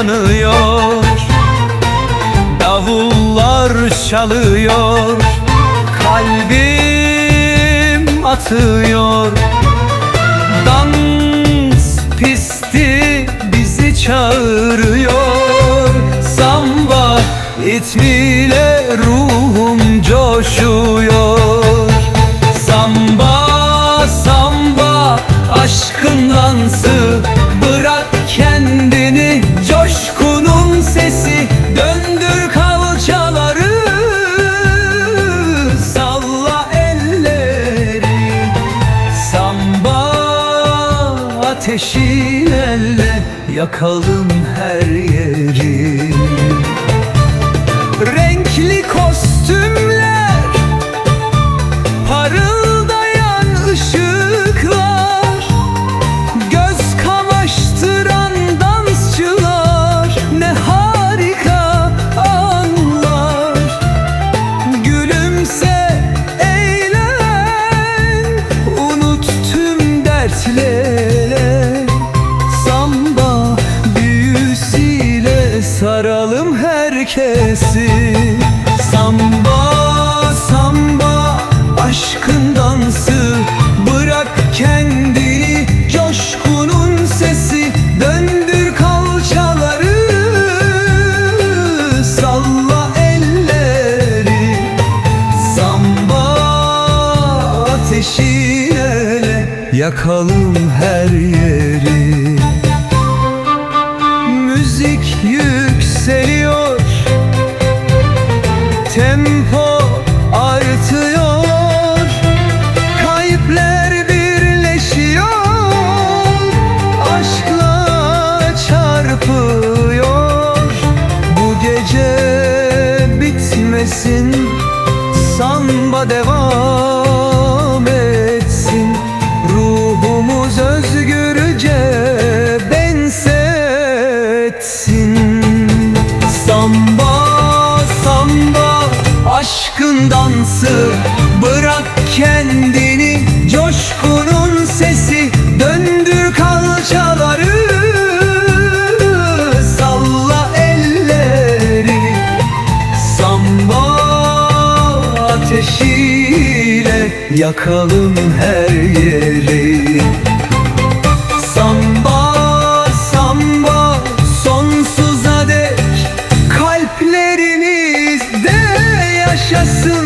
yanıyor Davullar çalıyor Kalbim atıyor. Dans pisti bizi çağırıyor. Samba ritmiyle ruhum ateşin elle Yakalım her yeri. Renkli kostümler herkesi Samba samba aşkın dansı. Bırak kendini coşkunun sesi. Döndür kalçaları. Salla elleri. Samba ateşiyle Yakalım her yeri Tempo artıyor. Kalpler birleşiyor. Aşkla çarpıyor. Bu gece bitmesin. Samba devam aşkın dansı Bırak kendini coşkunun sesi Döndür kalçaları. Salla elleri Samba ateşiyle yakalım her yeri yaşasın.